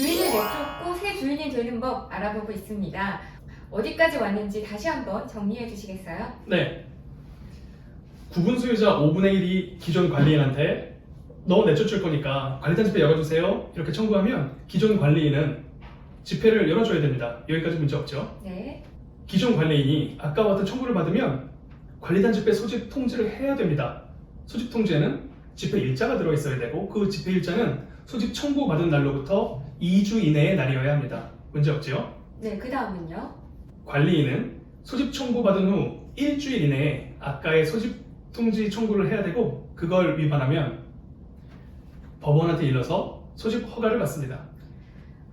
주인을 내쫓고 새 주인이 되는 법 알아보고 있습니다. 어디까지 왔는지 다시 한번 정리해 주시겠어요? 네. 구분 수요자 5분의 1이 기존 관리인한테 너 내쫓을 거니까 관리단 집회 열어주세요. 이렇게 청구하면 기존 관리인은 집회를 열어줘야 됩니다. 여기까지 문제 없죠? 네. 기존 관리인이 아까와 같은 청구를 받으면 관리단 집회 소집 통지를 해야 됩니다. 소집 통지에는 집회 일자가 들어있어야 되고 그 집회 일자는 소집 청구 받은 날로부터 2주 이내의 날이어야 합니다. 문제 없지요? 네, 그 다음은요. 관리인은 소집 청구 받은 후 일주일 이내에 아까의 소집 통지 청구를 해야 되고 그걸 위반하면 법원한테 일러서 소집 허가를 받습니다.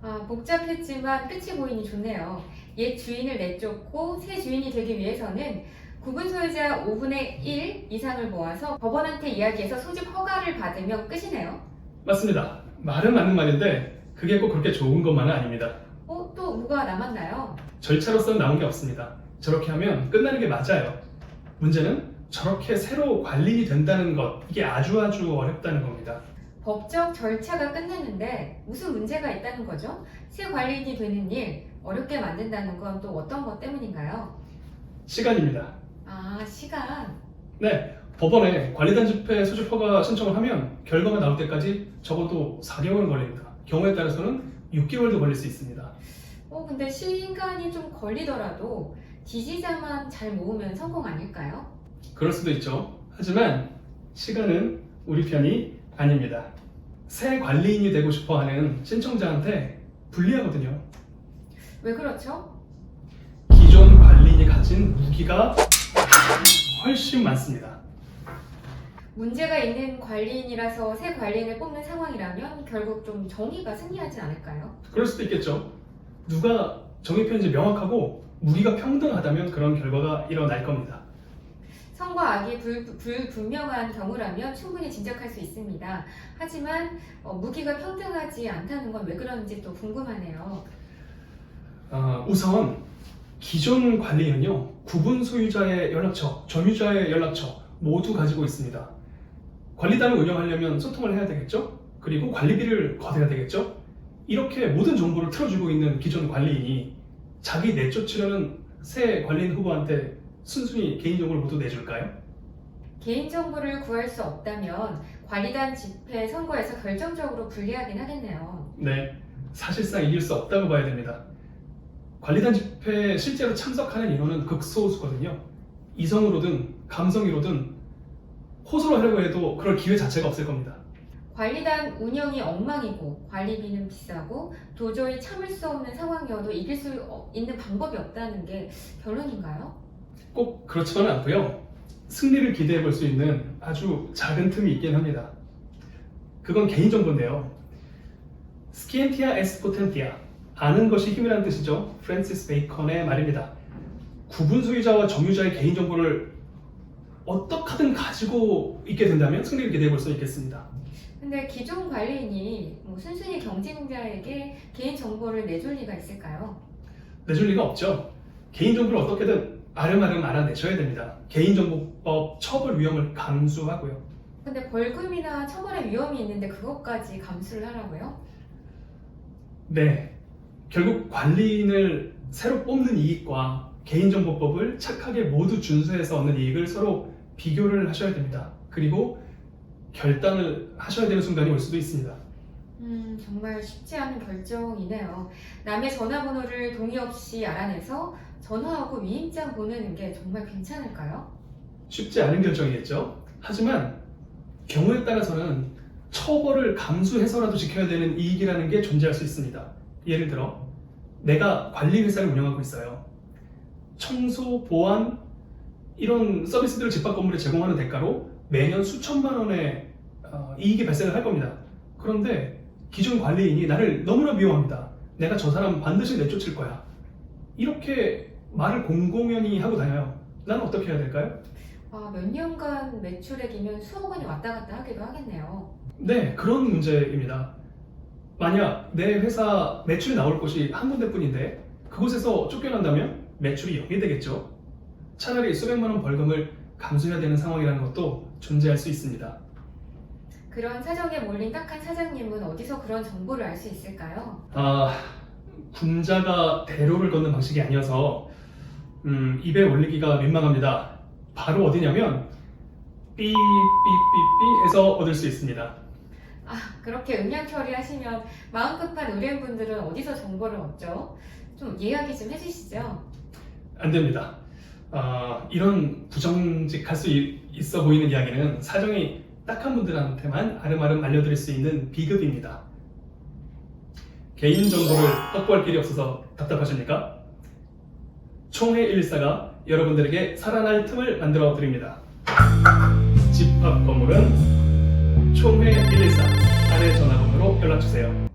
아, 복잡했지만 끝이 보이니 좋네요. 옛 주인을 내쫓고 새 주인이 되기 위해서는 구분 소유자 5분의 1 이상을 모아서 법원한테 이야기해서 소집 허가를 받으면 끝이네요. 맞습니다. 말은 맞는 말인데 그게 꼭 그렇게 좋은 것만은 아닙니다. 어, 또 뭐가 남았나요? 절차로서는 나온 게 없습니다. 저렇게 하면 끝나는 게 맞아요. 문제는 저렇게 새로 관리인이 된다는 것 이게 아주 아주 어렵다는 겁니다. 법적 절차가 끝났는데 무슨 문제가 있다는 거죠? 새 관리인이 되는 일 어렵게 만든다는 건 또 어떤 것 때문인가요? 시간입니다. 아, 시간. 네, 법원에 관리단 집회 소집 허가 신청을 하면 결과가 나올 때까지 적어도 4개월은 걸립니다. 경우에 따라서는 6개월도 걸릴 수 있습니다. 어, 근데 시간이 좀 걸리더라도 지지자만 잘 모으면 성공 아닐까요? 그럴 수도 있죠. 하지만 시간은 우리 편이 아닙니다. 새 관리인이 되고 싶어 하는 신청자한테 불리하거든요. 왜 그렇죠? 기존 관리인이 가진 무기가 훨씬 많습니다. 문제가 있는 관리인이라서 새 관리인을 뽑는 상황이라면 결국 좀 정의가 승리하지 않을까요? 그럴 수도 있겠죠. 누가 정의표현이 명확하고 무기가 평등하다면 그런 결과가 일어날 겁니다. 성과 악이 불, 불 분명한 경우라면 충분히 짐작할 수 있습니다. 하지만 어, 무기가 평등하지 않다는 건 왜 그런지 또 궁금하네요. 어, 우선 기존 관리인은요 구분 소유자의 연락처, 점유자의 연락처 모두 가지고 있습니다. 관리단을 운영하려면 소통을 해야 되겠죠? 그리고 관리비를 거둬야 되겠죠? 이렇게 모든 정보를 틀어주고 있는 기존 관리인이 자기 내쫓으려는 새 관리인 후보한테 순순히 개인정보를 모두 내줄까요? 개인정보를 구할 수 없다면 관리단 집회 선거에서 결정적으로 불리하긴 하겠네요. 네, 사실상 이길 수 없다고 봐야 됩니다. 관리단 집회에 실제로 참석하는 인원은 극소수거든요. 이성으로든 감성이로든 호소를 하려고 해도 그럴 기회 자체가 없을 겁니다. 관리단 운영이 엉망이고 관리비는 비싸고 도저히 참을 수 없는 상황이어도 이길 수 어- 있는 방법이 없다는 게 결론인가요? 꼭 그렇지만은 않고요. 승리를 기대해 볼 수 있는 아주 작은 틈이 있긴 합니다. 그건 개인정보인데요. 스키엔티아 에스포텐티아 아는 것이 힘이라는 뜻이죠. 프랜시스 베이컨의 말입니다. 구분 소유자와 점유자의 개인정보를 어떻게든 가지고 있게 된다면 승리를 기대해 볼 수 있겠습니다. 근데 기존 관리인이 뭐 순순히 경쟁자에게 개인 정보를 내줄 리가 있을까요? 내줄 리가 없죠. 개인정보를 어떻게든 아름아름 알아내셔야 됩니다. 개인정보법 처벌 위험을 감수하고요. 근데 벌금이나 처벌의 위험이 있는데 그것까지 감수를 하라고요? 네. 결국 관리인을 새로 뽑는 이익과 개인정보법을 착하게 모두 준수해서 얻는 이익을 서로 비교를 하셔야 됩니다. 그리고 결단을 하셔야 되는 순간이 올 수도 있습니다. 음, 정말 쉽지 않은 결정이네요. 남의 전화번호를 동의 없이 알아내서 전화하고 위임장 보내는 게 정말 괜찮을까요? 쉽지 않은 결정이겠죠. 하지만 경우에 따라서는 처벌을 감수해서라도 지켜야 되는 이익이라는 게 존재할 수 있습니다. 예를 들어 내가 관리 회사를 운영하고 있어요. 청소, 보안 이런 서비스들을 집합 건물에 제공하는 대가로 매년 수천만 원의 어, 이익이 발생을 할 겁니다. 그런데 기존 관리인이 나를 너무나 미워합니다. 내가 저 사람 반드시 내쫓을 거야. 이렇게 말을 공공연히 하고 다녀요. 나는 어떻게 해야 될까요? 아, 몇 년간 매출액이면 수억 원이 왔다 갔다 하기도 하겠네요. 네, 그런 문제입니다. 만약 내 회사 매출이 나올 곳이 한 군데뿐인데 그곳에서 쫓겨난다면 매출이 0이 되겠죠. 차라리 수백만 원 벌금을 감수해야 되는 상황이라는 것도 존재할 수 있습니다. 그런 사정에 몰린 딱한 사장님은 어디서 그런 정보를 알 수 있을까요? 아, 군자가 대로를 걷는 방식이 아니어서 음, 입에 올리기가 민망합니다. 바로 어디냐면 삐삐삐삐 해서 얻을 수 있습니다. 아, 그렇게 음량 처리하시면 마음 급한 의뢰인분들은 어디서 정보를 얻죠? 좀 이야기 좀 해주시죠. 안 됩니다. 아, 이런 부정직할 수 이- 있어 보이는 이야기는 사정이 딱한 분들한테만 아름아름 알려드릴 수 있는 비급입니다. 개인 정보를 확보할 길이 없어서 답답하십니까? 총회 114가 여러분들에게 살아날 틈을 만들어 드립니다. 집합 건물은 총회 114 아래 전화번호로 연락 주세요.